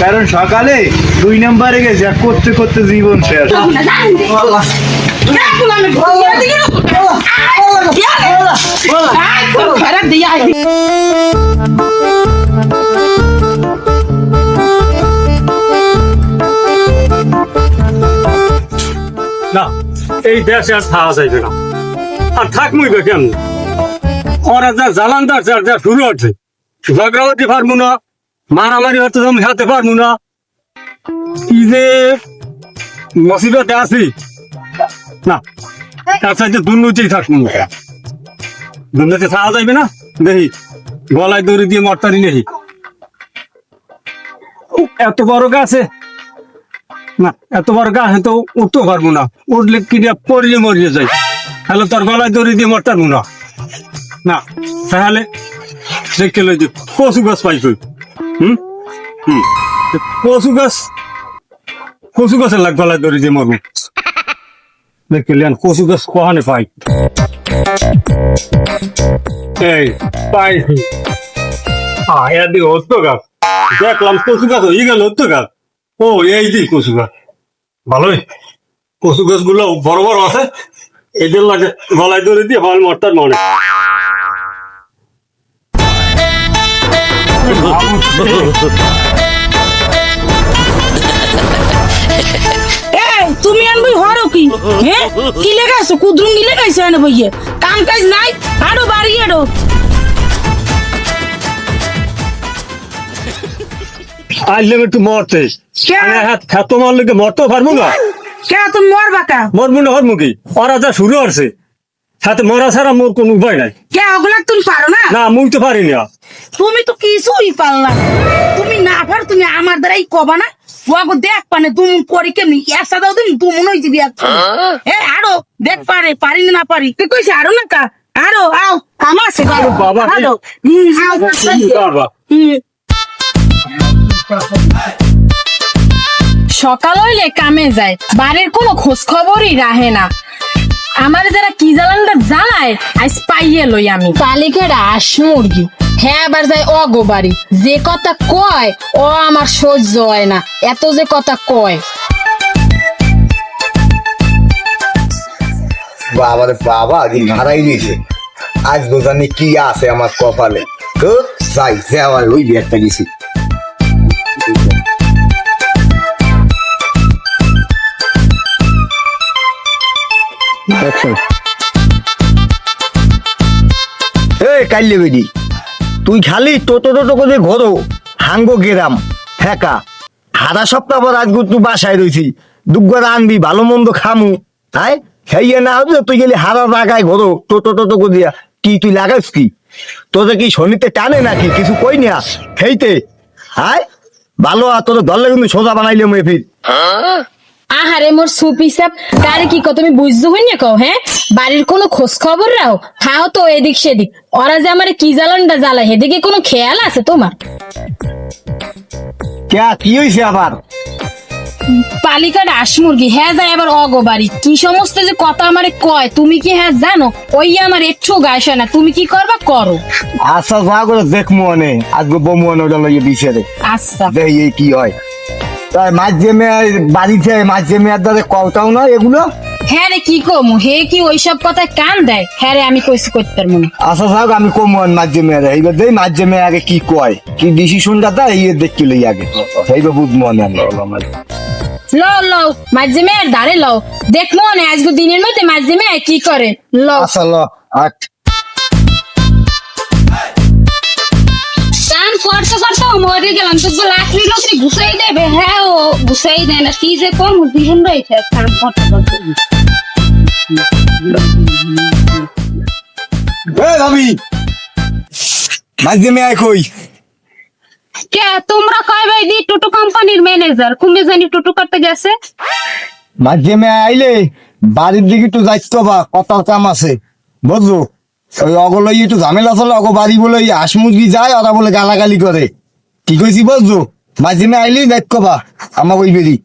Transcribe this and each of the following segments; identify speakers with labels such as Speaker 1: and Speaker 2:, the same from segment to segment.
Speaker 1: কারণ সকালে দুই নম্বরে গেছে করতে করতে জীবন শেষ।
Speaker 2: না এই দেশে আর থাকা যাইবে না। আর থাকমই বে কেমন? ওরা যা জ্বালানদার যার যা শুরু হচ্ছে ঝগড়া হতে পারব না। মারামারি হতে আমি হাতে পারব না। কি যে মসিবতে আছি। না তার সাথে দুর্নীতি থাকব দুর্নীতি থাকা যাইবে না। দেখি গলায় দড়ি দিয়ে মরতারি নেই। এত বড় গাছে? না এত বড় গাছ তো উঠতে পারব না। উঠলে কিনে পড়িয়ে মরিয়ে যাই তাহলে তোর গলায় দড়ি দিয়ে মরতে পারব না। না তাহলে দেখে লই যে কচু গাছ পাই কই কচু গাছ। কচু গাছের লাগ গলায় দড়ি দিয়ে মরবো। কচু গাছ পাই। এই আয়া দি হতো গাছ। দেখলাম কচু গাছ, হয়ে গেল হতো গাছ। ও, এই যে কচু গাছ। ভালোই। কচু গাছগুলো বড় বড় আছে। এদের লাগে গলায় ধরে দিয়ে হল মরতার মনে।
Speaker 3: তুমি আনবি হরো কি? হ্যাঁ কি লেগাইছো? কুদরুম কি লেগাইছো এনে বইয়ে? কাম কাজ নাই? আরও বাড়ি
Speaker 2: একটু মরতে
Speaker 3: কে?
Speaker 2: এত মারলে কি মরতেও পারব না।
Speaker 3: কে তুমি মরবা কা?
Speaker 2: মরবো না কি? ওরা যা শুরু করছে সাথে মরা ছাড়া মোর কোনো উপায় নাই।
Speaker 3: কে ওগুলা তুমি পারো না?
Speaker 2: না মুই তো পারি না।
Speaker 3: তুমি তো কিছুই পারলা তুমি না পারো তুমি আমার দ্বারাই কবা না। ওয়াগো দেখ পানে তুমি করি কেমনি। একসা দাও তুমি তুমি নই দিবি এ আরও দেখ পারে পারি না পারি। তুই কইছে আরও না কা? আরও আও আমার সে
Speaker 2: বাবা,
Speaker 3: আরও হুম, আও,
Speaker 2: পারবা।
Speaker 3: হুম।
Speaker 4: সকাল হইলে কামে যায় বাড়ির কোনো খোঁজ খবরই রাহে না। আমার যারা কি জ্বালানটা জ্বালায় আজ পাইয়ে লই আমি। তালিকার আস মুরগি। হ্যাঁ আবার যায় অগো বাড়ি। যে কথা কয় ও আমার সহ্য হয় না। এত যে কথা কয়।
Speaker 5: বাবা রে বাবা দিন হারাই দিয়েছে আজ বোঝানি কি আছে আমার কপালে। তো যাই যাওয়ার ওই বিয়ারটা গেছি এই কাল্লে বেদি তুই খালি টোটো টোটো করে ঘোরো। হাঙ্গো গেরাম। হ্যাকা। হারা সপ্তাহ পর আজকে তুই বাসায় রয়েছি দুগ্গর আনবি ভালো মন্দ খামু। হাই খাইয়ে না হবে তুই গেলি হারা লাগায় ঘোরো, টোটো টোটো করে কি তুই লাগাস কি? তোদের কি শনিতে টানে নাকি? কিছু কই না। খেইতে। হাই ভালো আর তোদের ধরলে কিন্তু সোজা বানাইলে মেয়ে ফির।
Speaker 4: আহারে মোর সুপি সাপ কারে কি কত তুমি বুঝছ হই না কও হ্যাঁ? বাড়ির কোনো খোঁজ খবর রাও? খাও তো এদিক সেদিক। ওরা যে আমার কি জ্বালানটা জ্বালায় সেদিকে কোনো খেয়াল আছে তোমার?
Speaker 5: কে কি হয়েছে আবার?
Speaker 4: মুরগি হ্যাঁ যায় আবার অগো বাড়ি। কি সমস্ত যে কথা আমারে কয় তুমি কি হ্যাঁ জানো? ওই আমার একটু গায়ে না তুমি কি করবা? করো।
Speaker 5: আচ্ছা যা করে দেখব অনে আজকে বমু অনে ওটা লইয়ে দিছে রে।
Speaker 4: আচ্ছা।
Speaker 5: দেখ এই কি হয়। তাই মাছ জেমে বাড়িতে মাছ জেমে দাদা না এগুলো।
Speaker 4: হ্যাঁ রে কি কমু? হে কি ওইসব কথায় কান দেয়? হ্যাঁ রে আমি কইছি করতে
Speaker 5: আচ্ছা থাক আমি কম মাছ এইবার দেই মাছ আগে কি কয়? কি এই দেখি লই আগে। এইবার
Speaker 4: লও লও মাঝে আর দাঁড়ে লও দেখব না আজকে দিনের মধ্যে মাঝে কি করে? লও
Speaker 5: আচ্ছা ল আট।
Speaker 6: মরে গেলাম তো লাকড়ি ঘুষাই দেবে। হ্যাঁ ও ঘুষাই দেয় না। কি যে কম রয়েছে
Speaker 5: এ ভাবি মাছ জেমে আয় কই?
Speaker 6: কে তোমরা কয় ভাই দি? টোটো কোম্পানির ম্যানেজার কুমে জানি টোটো করতে গেছে।
Speaker 5: মাছ জেমে আইলে বাড়ির দিকে একটু যাইতো বা কথা কাম আছে। বুঝছ? ওই অগলই একটু ঝামেলা চলে অগ বাড়ি বলে হাঁস মুরগি যায় ওরা বলে গালাগালি করে। কি কইছি বলছো মাঝেমে আইলি দেখ কবা আমার ওই বেরি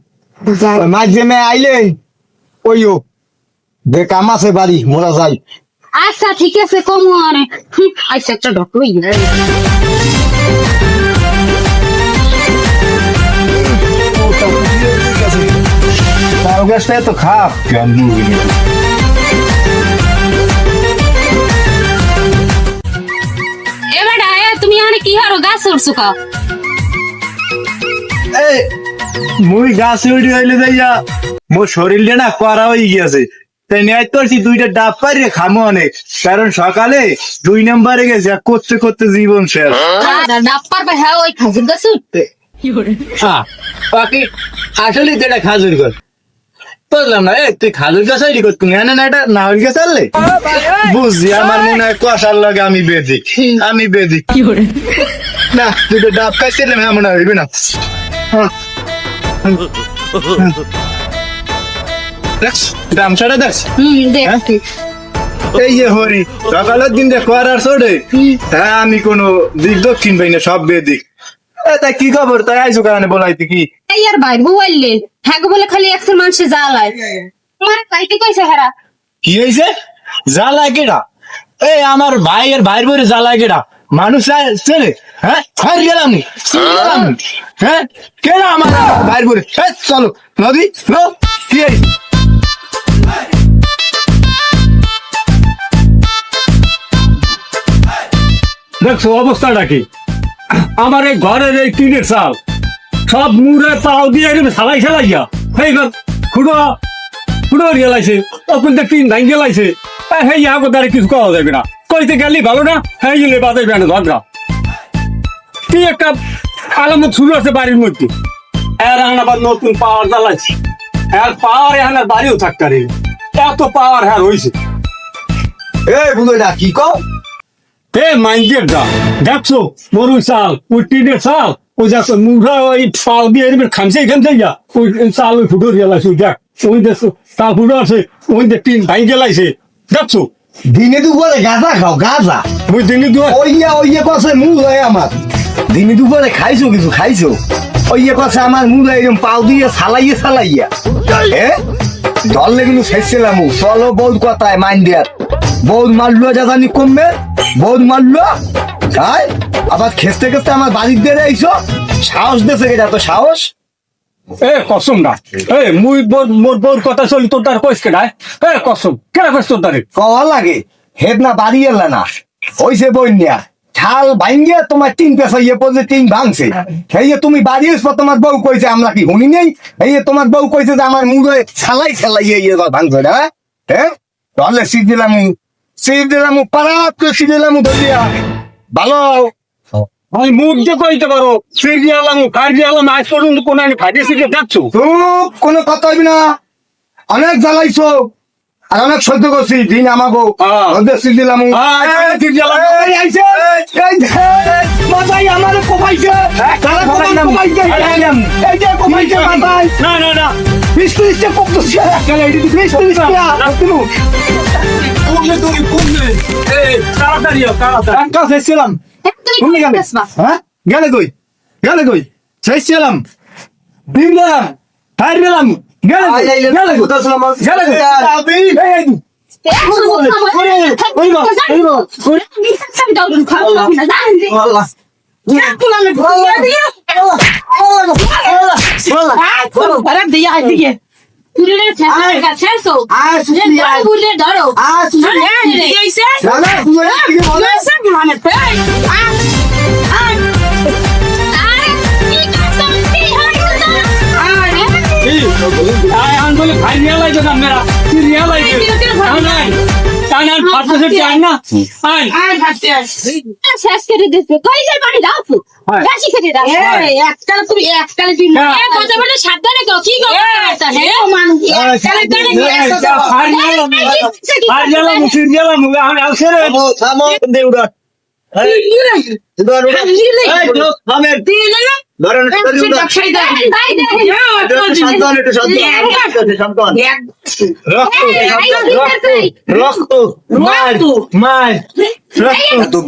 Speaker 5: মাঝেমে আইলে ওইও দে কাম আছে বাড়ি মোরা যাই।
Speaker 6: আচ্ছা ঠিক আছে কম আরে আচ্ছা একটা ডক্টর তার তুমি অনেক কি হারো গাছ উঠছো
Speaker 1: খাও মুই গাছ উড়ি হইলে যাইয়া মোর শরীরটা না করা হয়ে গিয়েছে তাই নিয়ে করছি দুইটা ডাব পারি খামো অনেক কারণ সকালে দুই নম্বরে গেছে করতে করতে জীবন শেষ।
Speaker 6: ডাব পারবে হ্যাঁ ওই খাজুর গাছ উঠতে
Speaker 1: হ্যাঁ বাকি আসলে তো এটা খাজুর গাছ। বুঝলাম না এ তুই খাজুর গাছ না এটা নাহল গাছ আনলে? বুঝছি আমার মনে হয় কষার লাগে আমি বেদিক আমি বেদিক না তুই তো ডাব খাইছিলাম এমন হইবে না। হ্যাঁ।
Speaker 6: হুম দেখছি
Speaker 1: এই যে হরি সকালের দিন যে করার ছোটে হ্যাঁ আমি কোনো দিক দক্ষিণ পাই না সব বেদিক। কি খবর? তাই আইসো কারণে বলাইতে কি?
Speaker 6: এই আর ভাই বললে হ্যাঁ বলে খালি একশো মানুষে জ্বালায় কাইতে কইছে হেরা?
Speaker 1: কি হয়েছে জ্বালা কেডা? এই আমার ভাইয়ের ভাইয়ের বরে জ্বালা কেডা? মানুষ হ্যাঁ? হার গেলাম নি, হ্যাঁ? হ্যাঁ
Speaker 2: দেখছ অবস্থাটা কি? আমার এই ঘরের এই টিনের চাল সব মুড়ে পাও দিয়ে সালাই সালাইয়া সেই ঘর খুঁড়ো খুঁড়ো গেলাইছে তখন টিন ভাঙ গেলাইছে। সেই আগো দ্বারা কিছু কওয়া যাবে না। কইতে গেলি ভালো না? হ্যাঁ গেলে বাদে বেন ঝগড়া কি একটা আলামত শুরু আছে বাড়ির মধ্যে। এর আবার নতুন পাওয়ার জ্বালাইছে। এর পাওয়ার এখন আর বাড়িও থাকতে পারে এত পাওয়ার হ্যাঁ হয়েছে
Speaker 5: এই বুঝো কি কও?
Speaker 2: এ মাইন্ডের দা দেখছ? মরু চাল ওই টিনের চাল ওই দেখো মুখা ওই পাল দিয়ে এরকম খামছে এখান থেকে। যা ওই চাল ওই ফুটো গেলাইছে ওই দেখ ওই দেখছ চাল ফুটো আছে ওই যে টিন ভাই গেলাইছে দেখছ?
Speaker 5: দিনে দুপুরে গাঁজা খাও গাঁজা।
Speaker 2: ওই দিনে দু
Speaker 5: ওইয়া ওইয়া কছে মুখ হয় আমার। দিনে দুপুরে খাইছো কিছু খাইছো? ওইয়া কছে আমার মুখ এরকম পাও দিয়ে সালাইয়া সালাইয়া। এ? ধরলে কিন্তু শেষছিলাম চলো বহুত কথায় মাইন দিয়ার বহুত মারলো যা জানি কমবে। বহুত মারলো। তাই আবার খেসতে খেসতে আমার বাড়ির দিয়ে আইছো সাহস দেশে গেছে এত সাহস?
Speaker 2: এ কসম না। এ মুই বোর মোর বোর কথা চলি তোর তার কইস কেডা এ? কসম কেডা কইস তোর তারে
Speaker 5: কওয়া লাগে হেদ না বাড়ি এলা না। হইছে বন্যা ছাল ভাঙ্গিয়া তোমার টিন পেশা ইয়ে পড়লে টিন ভাঙছে। যে তুমি বাড়ি এসো তোমার বউ কইছে আমরা কি শুনি নেই? এই যে তোমার বউ কইছে যে আমার মুড়ে ছালাই ছালাই ইয়ে ইয়ে ভাঙছে না হ্যাঁ? তাহলে সিট দিলাম সিট দিলাম করে সিট দিলাম ধরিয়া। ভালো।
Speaker 2: আমি মুখ যে কইতে পারো সিরিয়ালাম কার্ডিয়ালাম আজ পর্যন্ত কোন আমি সিটে দেখছ?
Speaker 5: চুপ কোনো কথা হইবি না। অনেক জ্বালাইছো আর অনেক সহ্য করছি দিন আমাগো।
Speaker 2: হ্যাঁ।
Speaker 5: ওদের দিলাম।
Speaker 2: হ্যাঁ,
Speaker 5: মাথায় আমারে কোপাইছে। তারা কোপাই এই যে কোপাইছে মাথায়।
Speaker 2: না না
Speaker 5: তুমি
Speaker 2: এই তাড়াতাড়ি তাড়াতাড়ি।
Speaker 1: শেষছিলাম
Speaker 6: তুমি
Speaker 1: গেলে হ্যাঁ? গেলে কই? গেলে কই? শেষছিলাম দিন গেলাম ফাইর গেলাম গেলে? গেলে? গেলে কই? এই, এই,
Speaker 6: ধরো
Speaker 2: আয়। আন বলে ভাই নিয়ে লাইছো না মেরা তুই নিয়ে লাইছো নাই তাই না ফাটতে চাই না? আয়।
Speaker 6: শেষ করে দিচ্ছে। কই যাই পানি দাও তো।
Speaker 2: হ্যাঁ।
Speaker 6: বেশি করে দাও।
Speaker 3: এককালে তুমি এককালে তুমি
Speaker 2: হ্যাঁ।
Speaker 6: এ কথা বলে সাবধানে কও। কি গো হে
Speaker 3: মানুষ
Speaker 6: এককালে দাঁড়ে
Speaker 2: ফার গেলাম ফার গেলাম মুসির গেলাম আমি আসে
Speaker 5: থামো দেউড়া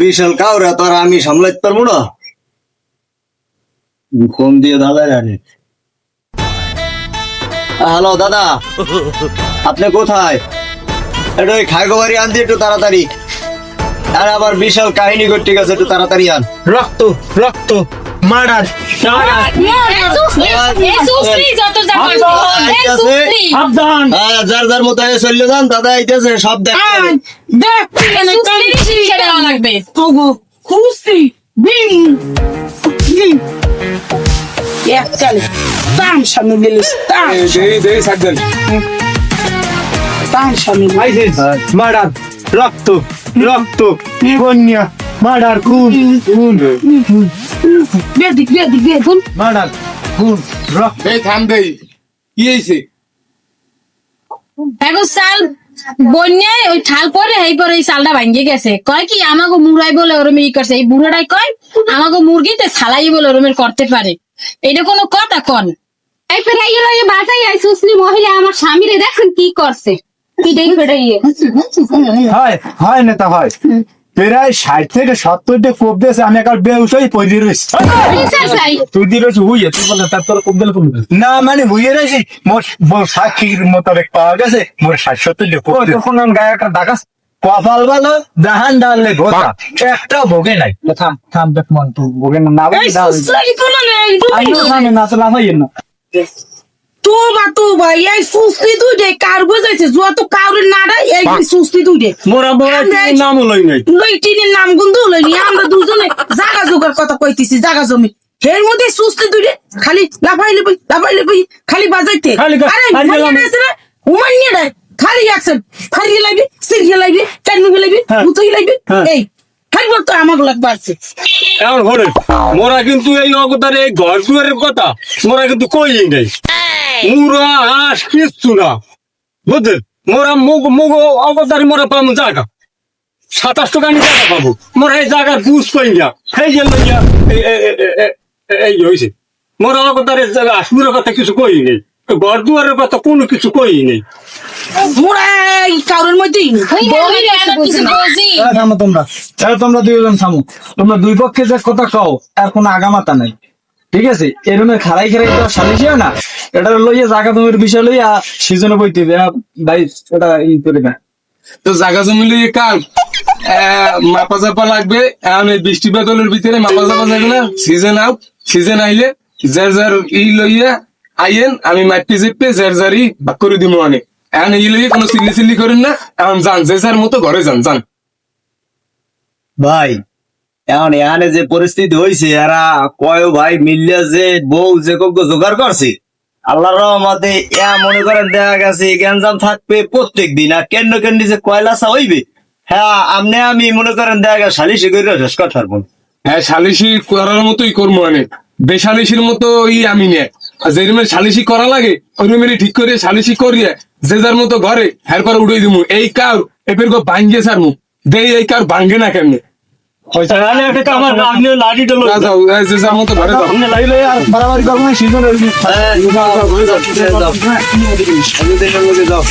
Speaker 7: বিশাল কাউরা তোর আমি সামলাইতে পারব না। ফোন দিয়ে দাদা জানি হ্যালো দাদা। আপনি কোথায়? একটু ওই খাইগো বাড়ি আনতে একটু তাড়াতাড়ি। আর আবার বিশাল কাহিনী ঘটে গেছে একটু তাড়াতাড়ি আন।
Speaker 1: রক্ত রক্ত মার্ডার
Speaker 7: যার যার মতো যান দাদা আইতেছে সব দেখ
Speaker 4: লাগবে।
Speaker 3: খুশি বিং এককালে তাম সামনে গেলিস তাম।
Speaker 2: দেই দেই
Speaker 3: তাম সামনে গেলিস।
Speaker 1: রক্ত রক্ত। বন্যা মার্ডার খুন খুন।
Speaker 3: বেদিক বেদিক বেদুন
Speaker 1: মার্ডার খুন রক্ত।
Speaker 8: এই থাম দেই কি হয়েছে
Speaker 4: দেখো চাল বন্যায় ওই ঠাল পরে এই পরে এই চালটা ভাঙ্গে গেছে। কয় কি আমাকে মুরাই বলে ওরম ই করছে। এই বুড়োটাই কয় আমাকে মুরগিতে ছালাই বলে ওরমের করতে পারে। এটা কোনো কথা কন?
Speaker 6: এই ফেরাইয়ে লইয়ে বাজাই আই সুসলি মহিলা আমার স্বামীরে দেখেন কি করছে।
Speaker 1: হয় হয় নেতা হয়। প্রায় ষাট থেকে সত্তরটা কোপ দিয়েছে আমি একবার বেউসই পড়ে রয়েছি তুই দিয়ে রয়েছি হুইয়ে তুই বলে তার তোর কোপ দিলে কোপ না মানে হুইয়ে রয়েছি মোর মোর সাক্ষীর মোতাবেক পাওয়া গেছে মোর ষাট সত্তরটা কোপ তখন আমি গায়ে একটা ডাকাস কপাল ভালো ডাললে ভোতা একটা ভোগে নাই। থাম থাম দেখ মন তুই ভোগে না না
Speaker 3: এই না
Speaker 1: না না।
Speaker 3: তো বা তো ভাই এই সুসলি দুই দে কার বুঝাইছে? জুয়া তো কাউরে না রে এই সুসলি দুই দে।
Speaker 2: মোরা মোরা
Speaker 3: আমরা-
Speaker 2: নাম লই নাই।
Speaker 3: লই টিনের নাম গুন্দু লই আমরা দুজনে জাগা জোগার কথা কইতেছি জাগা জমি। এর মধ্যে সুস্থ দুইরে খালি লাফাই লবই লাফাই লবই খালি বাজাইতে।
Speaker 2: খালি
Speaker 3: আরে
Speaker 2: খালি গেলাম।
Speaker 3: আছে না উমান নিয়ে দেয়। খালি অ্যাকশন ফাড়িয়ে লাগবি সিরিয়ে লাগবি টাইমে লাগবি। মুতই লাগবি। এই খালি বলতো আমাকে লাগবে আছে
Speaker 2: এখন ঘরে মোরা কিন্তু এই এই ঘর দুয়ারের কথা মোরা কিন্তু কই নাই। মুরা হাঁস কিচ্ছু না বুঝলেন মোরা মুগ মুগ অবতারে মোরা পাবো জায়গা সাতাশ টাকা নিয়ে জায়গা পাবো মোরা এই জায়গার বুঝ পাই না এই যে লইয়া এই- হয়েছে মোরা আসমির কথা কিছু কই নেই ঘর দুয়ারের কথা কোনো কিছু কই নেই
Speaker 3: মোরা এই মধ্যেই
Speaker 1: তোমরা তাহলে তোমরা দুইজন থামো তোমরা দুই পক্ষে যে কথা কও আর কোনো আগামাতা নাই ঠিক আছে? এরমে খারাই খারাই তো সালিশ হয় না। এটা লইয়া জায়গা তোমার বিষয় লইয়া সিজনে বইতে ভাই এটা ই করে না
Speaker 8: তো জায়গা জমি লিয়ে কাল মাপা চাপা লাগবে। এই বৃষ্টি বাদলের ভিতরে মাপা চাপা যাবে না। সিজন আউট সিজন আইলে যার যার ই লইয়া আইয়েন আমি মাটি চেপে যার যারই ভাগ করে দিব অনেক এখন ই লইয়া কোনো চিল্লি চিল্লি করেন না। এখন যান যে যার মতো ঘরে যান যান।
Speaker 7: ভাই এখন এখানে যে পরিস্থিতি হয়েছে এরা কয় ভাই মিলিয়া যে বউ যে কজ্ঞ জোগাড় করছে, আল্লাহর রহমতে এ মনে করেন দেখা গেছে গ্যাঞ্জাম থাকবে প্রত্যেক দিন আর কেন কেন যে কয়লাসা হইবে? হ্যাঁ আমনে আমি মনে করেন দেখা গেছে সালিশি করে শেষ কথা
Speaker 8: হ্যাঁ সালিশি করার মতোই করব অনেক বেসালিশির মতো ই আমি নে। আর যে রুমের সালিশি করা লাগে, ওই রুমের ঠিক করে সালিশি করিয়ে যে যার মতো ঘরে হ্যার করে উড়ে দিমু। এই কার এপের গো ভাঙ্গে সারমু দেই, এই কার ভাঙ্গে না কেমনে?
Speaker 7: যাও।